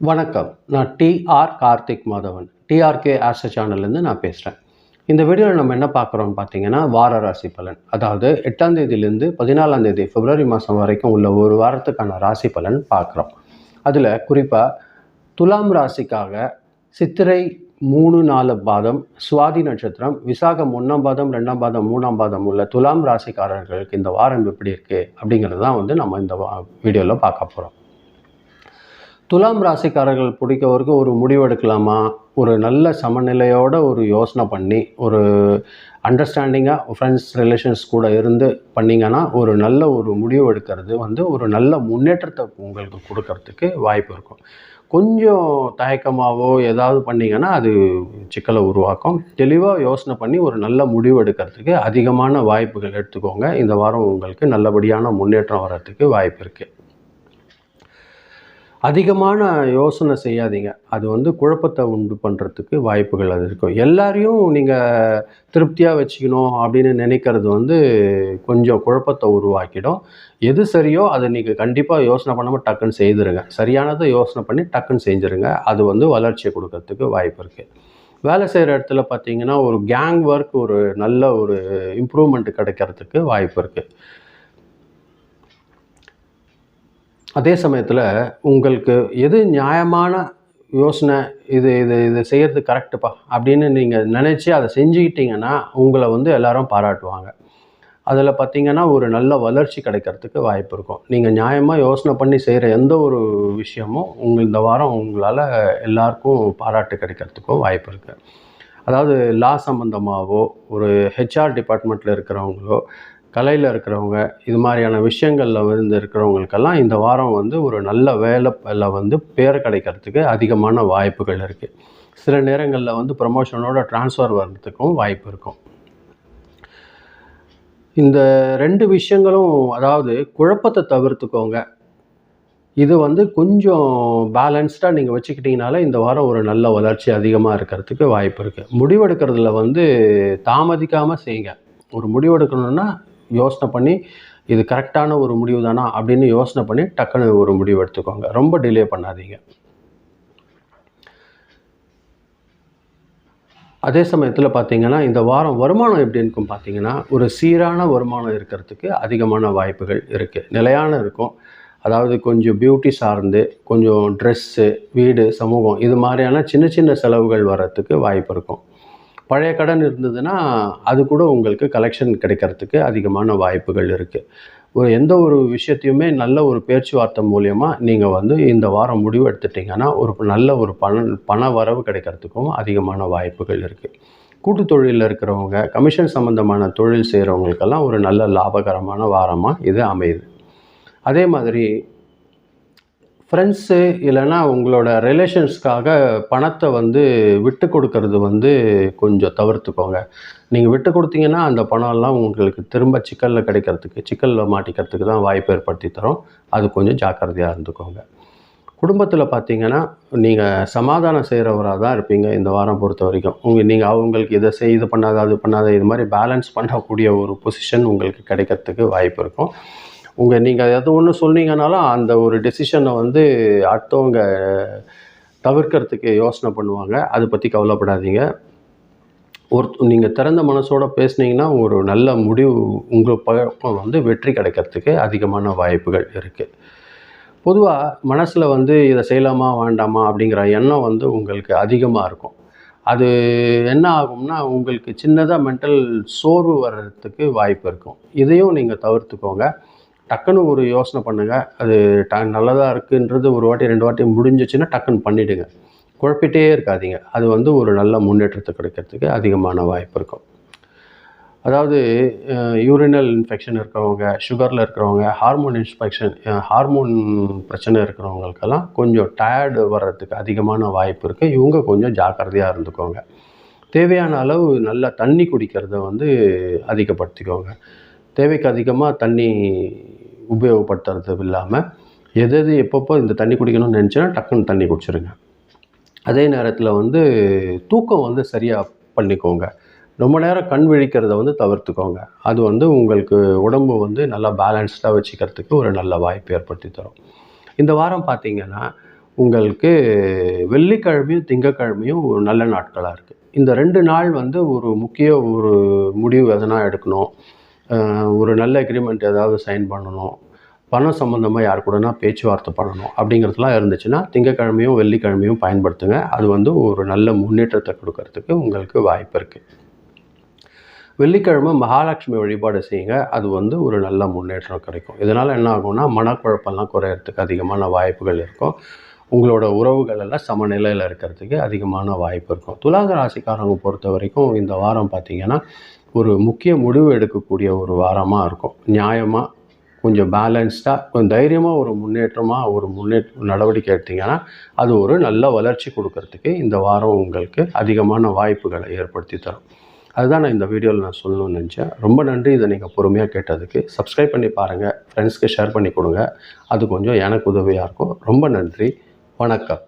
வணக்கம். நான் TR Karthik Madhavan. TRK ஆஸ்ட சேனல்லேருந்து நான் பேசுகிறேன் இந்த வீடியோவில் நம்ம என்ன பார்க்குறோம்னு பார்த்தீங்கன்னா வார ராசி பலன். அதாவது எட்டாம் தேதியிலேருந்து பதினாலாம் தேதி பிப்ரவரி மாதம் வரைக்கும் உள்ள ஒரு வாரத்துக்கான ராசி பலன் பார்க்குறோம். அதில் குறிப்பாக துலாம் ராசிக்காக சித்திரை மூணு நாலு பாதம் சுவாதி நட்சத்திரம் விசாகம் ஒன்றாம் பாதம் ரெண்டாம் பாதம் மூணாம் பாதம் உள்ள துலாம் ராசிக்காரர்களுக்கு இந்த வாரம் எப்படி இருக்குது அப்படிங்கிறது தான் வந்து நம்ம இந்த வீடியோவில் பார்க்க போகிறோம் துலாம் ராசிக்காரர்கள் பிடிக்கவருக்கு ஒரு முடிவெடுக்கலாமா? ஒரு நல்ல சமநிலையோட ஒரு யோசனை பண்ணி ஒரு அண்டர்ஸ்டாண்டிங்காக ஃப்ரெண்ட்ஸ் ரிலேஷன்ஸ் கூட இருந்து பண்ணிங்கன்னா ஒரு நல்ல ஒரு முடிவு எடுக்கிறது வந்து ஒரு நல்ல முன்னேற்றத்தை உங்களுக்கு கொடுக்கறதுக்கு வாய்ப்பு இருக்கும். கொஞ்சம் தயக்கமாகவோ ஏதாவது பண்ணிங்கன்னா அது சிக்கலை உருவாக்கும். தெளிவாக யோசனை பண்ணி ஒரு நல்ல முடிவு எடுக்கிறதுக்கு அதிகமான வாய்ப்புகள் எடுத்துக்கோங்க. இந்த வாரம் உங்களுக்கு நல்லபடியான முன்னேற்றம் வர்றதுக்கு வாய்ப்பு இருக்குது அதிகமான யோசனை செய்யாதீங்க. அது வந்து குழப்பத்தை உண்டு பண்ணுறதுக்கு வாய்ப்புகள் அது இருக்கும். எல்லாரையும் நீங்கள் திருப்தியாக வச்சுக்கணும் அப்படின்னு நினைக்கிறது வந்து கொஞ்சம் குழப்பத்தை உருவாக்கிடும். எது சரியோ அதை நீங்கள் கண்டிப்பாக யோசனை பண்ணாமல் டக்குன்னு செய்துருங்க. சரியானதை யோசனை பண்ணி டக்குன்னு செஞ்சுருங்க. அது வந்து வளர்ச்சியை கொடுக்கறதுக்கு வாய்ப்பு இருக்குது வேலை செய்கிற இடத்துல பார்த்தீங்கன்னா ஒரு கேங் ஒர்க் ஒரு நல்ல ஒரு இம்ப்ரூவ்மெண்ட் கிடைக்கிறதுக்கு வாய்ப்பு இருக்குது அதே சமயத்தில் உங்களுக்கு எது நியாயமான யோசனை இது இது இது செய்கிறது கரெக்டுப்பா அப்படின்னு நீங்கள் நினச்சி அதை செஞ்சுக்கிட்டீங்கன்னா உங்களை வந்து எல்லாரும் பாராட்டுவாங்க. அதில் பார்த்தீங்கன்னா ஒரு நல்ல வளர்ச்சி கிடைக்கிறதுக்கு வாய்ப்பு இருக்கும். நீங்கள் நியாயமாக யோசனை பண்ணி செய்கிற எந்த ஒரு விஷயமும் உங்கள் இந்த வாரம் உங்களால் எல்லாருக்கும் பாராட்டு கிடைக்கிறதுக்கோ வாய்ப்பு இருக்குது அதாவது லா சம்மந்தமாகவோ ஒரு ஹெச்ஆர் டிபார்ட்மெண்ட்டில் இருக்கிறவங்களோ கலையில் இருக்கிறவங்க இது மாதிரியான விஷயங்களில் வந்து இருக்கிறவங்களுக்கெல்லாம் இந்த வாரம் வந்து ஒரு நல்ல வேலையில் வந்து பேர் கிடைக்கிறதுக்கு அதிகமான வாய்ப்புகள் இருக்குது சில நேரங்களில் வந்து ப்ரமோஷனோட ட்ரான்ஸ்ஃபர் வர்றதுக்கும் வாய்ப்பு இருக்கும். இந்த ரெண்டு விஷயங்களும் அதாவது குழப்பத்தை தவிர்த்துக்கோங்க. இது வந்து கொஞ்சம் பேலன்ஸ்டாக நீங்கள் வச்சுக்கிட்டிங்கனால இந்த வாரம் ஒரு நல்ல வளர்ச்சி அதிகமாக இருக்கிறதுக்கு வாய்ப்பு இருக்குது முடிவெடுக்கிறதுல வந்து தாமதிக்காமல் செய்யுங்க. ஒரு முடிவெடுக்கணுன்னா யோசனை பண்ணி இது கரெக்டான ஒரு முடிவு தானா அப்படின்னு யோசனை பண்ணி டக்குன்னு ஒரு முடிவு எடுத்துக்கோங்க. ரொம்ப டிலே பண்ணாதீங்க. அதே சமயத்தில் பார்த்தீங்கன்னா இந்த வாரம் வருமானம் எப்படி இருக்கும் பார்த்தீங்கன்னா ஒரு சீரான வருமானம் இருக்கிறதுக்கு அதிகமான வாய்ப்புகள் இருக்குது நிலையான இருக்கும். அதாவது கொஞ்சம் பியூட்டி சார்ந்து கொஞ்சம் ட்ரெஸ்ஸு வீடு சமூகம் இது மாதிரியான சின்ன சின்ன செலவுகள் வர்றதுக்கு வாய்ப்பு இருக்கும். பழைய கடன் இருந்ததுன்னா அது கூட உங்களுக்கு கலெக்ஷன் கிடைக்கிறதுக்கு அதிகமான வாய்ப்புகள் இருக்குது ஒரு எந்த ஒரு விஷயத்தையுமே நல்ல ஒரு பேச்சுவார்த்தை மூலியமாக நீங்கள் வந்து இந்த வாரம் முடிவு எடுத்துட்டிங்கன்னா ஒரு நல்ல ஒரு பண பண வரவு கிடைக்கிறதுக்கும் அதிகமான வாய்ப்புகள் இருக்குது கூட்டு தொழிலில் இருக்கிறவங்க கமிஷன் சம்மந்தமான தொழில் செய்கிறவங்களுக்கெல்லாம் ஒரு நல்ல லாபகரமான வாரமாக இது அமையுது. அதே மாதிரி ஃப்ரெண்ட்ஸு இல்லைன்னா உங்களோட ரிலேஷன்ஸ்க்காக பணத்தை வந்து விட்டு கொடுக்கறது வந்து கொஞ்சம் தவிர்த்துக்கோங்க. நீங்கள் விட்டு கொடுத்தீங்கன்னா அந்த பணம்லாம் உங்களுக்கு திரும்ப சிக்கலில் கிடைக்கிறதுக்கு சிக்கலில் மாட்டிக்கிறதுக்கு தான் வாய்ப்பு ஏற்படுத்தி தரும். அது கொஞ்சம் ஜாக்கிரதையாக இருந்துக்கோங்க. குடும்பத்தில் பார்த்தீங்கன்னா நீங்கள் சமாதானம் செய்கிறவராக தான் இருப்பீங்க இந்த வாரம் பொறுத்த வரைக்கும். உங்கள் நீங்கள் அவங்களுக்கு இதை செய் இது பண்ணாத அது பண்ணாத இது மாதிரி பேலன்ஸ் பண்ணக்கூடிய ஒரு பொசிஷன் உங்களுக்கு கிடைக்கிறதுக்கு வாய்ப்பு இருக்கும். உங்கள் நீங்கள் எது ஒன்று சொன்னீங்கனாலும் அந்த ஒரு டெசிஷனை வந்து அடுத்தவங்க தவிர்க்கிறதுக்கு யோசனை பண்ணுவாங்க. அதை பற்றி கவலைப்படாதீங்க. ஒரு நீங்கள் திறந்த மனசோட பேசுனீங்கன்னா ஒரு நல்ல முடிவு உங்கள் பழக்கம் வந்து வெற்றி கிடைக்கிறதுக்கு அதிகமான வாய்ப்புகள் இருக்குது பொதுவாக மனசில் வந்து இதை செய்யலாமா வேண்டாமா அப்படிங்கிற எண்ணம் வந்து உங்களுக்கு அதிகமாக இருக்கும். அது என்ன ஆகும்னா உங்களுக்கு சின்னதாக மென்டல் சோர்வு வர்றதுக்கு வாய்ப்பு இருக்கும். இதையும் நீங்கள் தவிர்த்துக்கோங்க. டக்குன்னு ஒரு யோசனை பண்ணுங்கள் அது ட நல்லதாக இருக்குன்றது ஒரு வாட்டி ரெண்டு வாட்டி முடிஞ்சிச்சுன்னா டக்குன்னு பண்ணிவிடுங்க குழப்பிட்டே இருக்காதீங்க. அது வந்து ஒரு நல்ல முன்னேற்றத்தை கிடைக்கிறதுக்கு அதிகமான வாய்ப்பு இருக்கும். அதாவது யூரினல் இன்ஃபெக்ஷன் இருக்கிறவங்க சுகரில் இருக்கிறவங்க ஹார்மோன் இன்ஸ்பெக்ஷன் ஹார்மோன் பிரச்சனை இருக்கிறவங்களுக்கெல்லாம் கொஞ்சம் டயர்டு வர்றதுக்கு அதிகமான வாய்ப்பு இருக்குது இவங்க கொஞ்சம் ஜாக்கிரதையாக இருந்துக்கோங்க. தேவையான அளவு நல்லா தண்ணி குடிக்கிறத வந்து அதிகப்படுத்திக்கோங்க. தேவைக்கு அதிகமாக தண்ணி உபயோகப்படுத்துறது இல்லாமல் எது எது எப்பப்போ இந்த தண்ணி குடிக்கணும்னு நினச்சோன்னா டக்குன்னு தண்ணி குடிச்சிருங்க. அதே நேரத்தில் வந்து தூக்கம் வந்து சரியாக பண்ணிக்கோங்க. ரொம்ப நேரம் கண் விழிக்கிறத வந்து தவிர்த்துக்கோங்க. அது வந்து உங்களுக்கு உடம்பு வந்து நல்லா பேலன்ஸ்டாக வச்சுக்கிறதுக்கு ஒரு நல்ல வாய்ப்பு ஏற்படுத்தி தரும். இந்த வாரம் பார்த்திங்கன்னா உங்களுக்கு வெள்ளிக்கிழமையும் திங்கக்கிழமையும் ஒரு நல்ல நாட்களாக இருக்குது இந்த ரெண்டு நாள் வந்து ஒரு முக்கிய ஒரு முடிவு எதனா எடுக்கணும்? ஒரு நல்ல எக்ரிமெண்ட் ஏதாவது சைன் பண்ணணும். பணம் சம்மந்தமாக யார் கூடனா பேச்சுவார்த்தை பண்ணணும் அப்படிங்கிறதுலாம் இருந்துச்சுன்னா திங்கக்கிழமையும் வெள்ளிக்கிழமையும் பயன்படுத்துங்க. அது வந்து ஒரு நல்ல முன்னேற்றத்தை கொடுக்கறதுக்கு உங்களுக்கு வாய்ப்பு இருக்குது வெள்ளிக்கிழமை மகாலட்சுமி வழிபாடு செய்யுங்க. அது வந்து ஒரு நல்ல முன்னேற்றம் கிடைக்கும். இதனால் என்ன ஆகும்னா மனக்குழப்பெல்லாம் குறையறதுக்கு அதிகமான வாய்ப்புகள் இருக்கும். உங்களோட உறவுகள் எல்லாம் சமநிலையில் இருக்கிறதுக்கு அதிகமான வாய்ப்பு இருக்கும். துலாக ராசிக்காரங்க பொறுத்த வரைக்கும் இந்த வாரம் பார்த்திங்கன்னா ஒரு முக்கிய முடிவு எடுக்கக்கூடிய ஒரு வாரமாக இருக்கும். நியாயமாக கொஞ்சம் பேலன்ஸ்டாக கொஞ்சம் தைரியமாக ஒரு முன்னேற்றமாக ஒரு முன்னேற்ற நடவடிக்கை எடுத்தீங்கன்னா அது ஒரு நல்ல வளர்ச்சி கொடுக்கறதுக்கு இந்த வாரம் உங்களுக்கு அதிகமான வாய்ப்புகளை ஏற்படுத்தி தரும். அதுதான் நான் இந்த வீடியோவில் நான் சொல்லணும்னு நினச்சேன். ரொம்ப நன்றி இதை நீங்கள் பொறுமையாக கேட்டதுக்கு. சப்ஸ்கிரைப் பண்ணி பாருங்கள் ஃப்ரெண்ட்ஸ்க்கு ஷேர் பண்ணி கொடுங்க. அது கொஞ்சம் எனக்கு உதவியாக இருக்கும். ரொம்ப நன்றி. வணக்கம்.